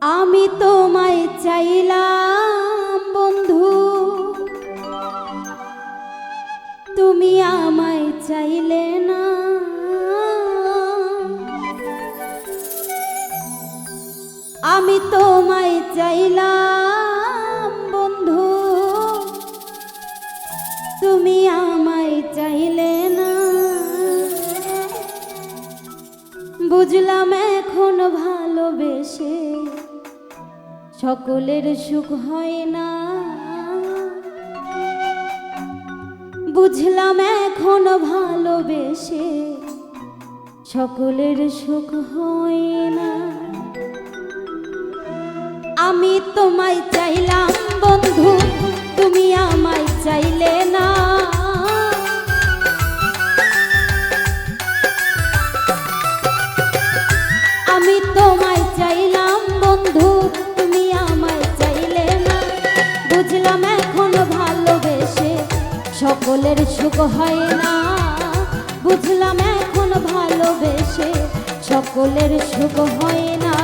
আমি তোমায় চাইলাম, বন্ধু। তুমি আমায় চাইলে না। আমি তোমায় চাইলাম, বন্ধু। তুমি আমায় চাইলে না। বুঝলাম এখন ভালোবেসে সকলের সুখ হয় না। বুঝলাম এখন ভালোবেসে সকলের সুখ হয় না। আমি তোমায় চাইলাম বন্ধু সকলের সুখ হয় না। বুঝলাম এখন ভালোবেসে সকলের সুখ হয় না।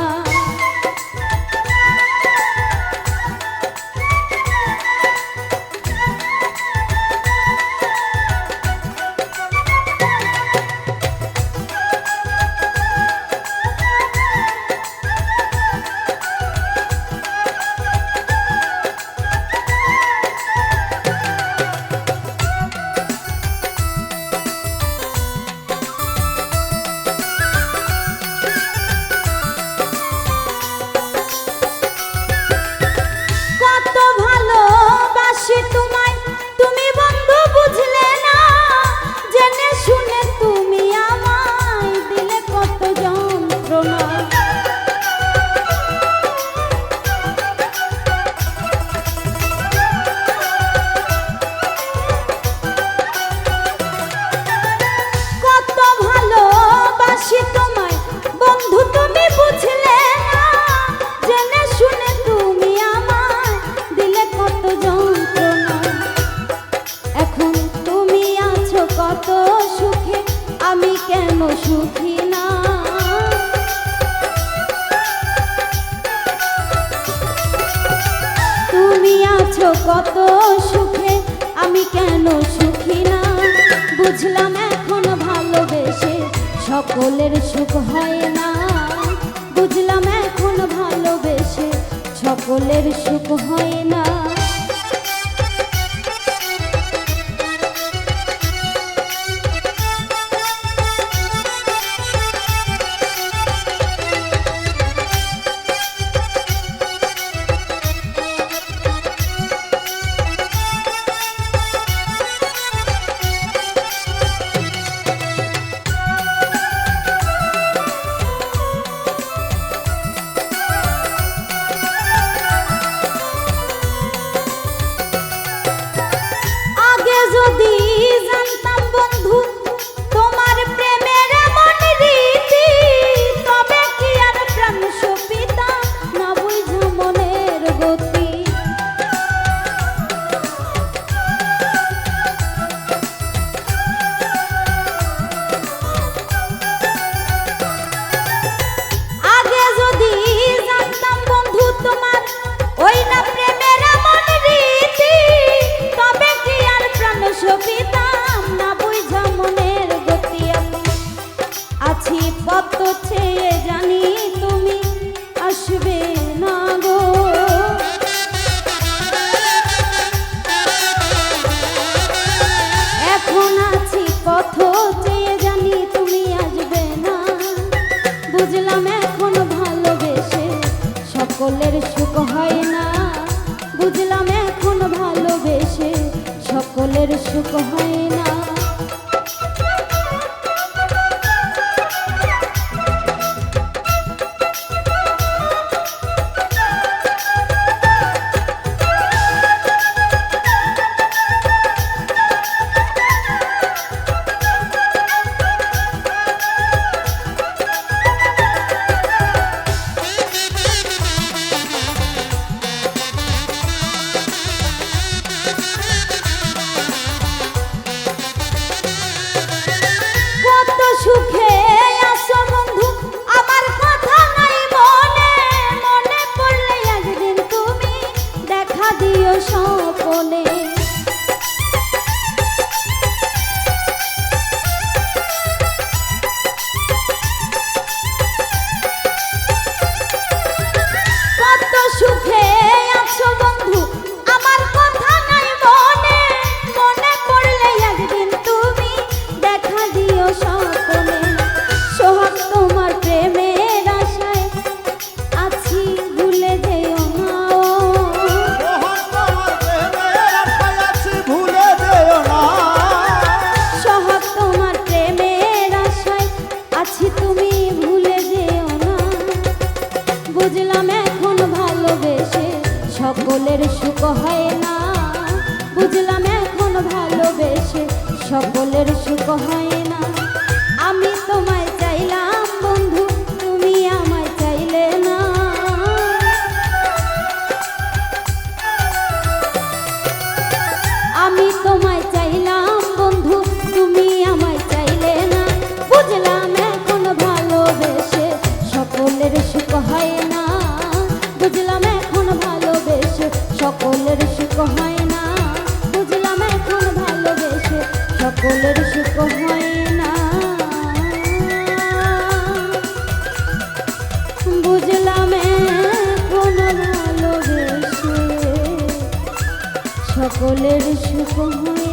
কত সুখে, আমি কেন সুখী না? বুঝলাম এখন ভালোবেসে সকলের সুখ হয় না। বুঝলাম এখন ভালোবেসে সকলের সুখ হয় ভালোবেসে? সকলের সুখ হয় না। আমি তোমায় চাইলাম বন্ধু, তুমি আমায় চাইলে না। আমি তোমায় চাইলাম বন্ধু, তুমি আমায় চাইলে না। বুঝলাম এখন ভালোবেসে সকলের সুখ হয় না। বুঝলাম এখন ভালোবেসে সকলের সুখ হয় সকলের সুখ হয় না। বুঝলাম এখন ভালোবেসে সকলের সুখ হয়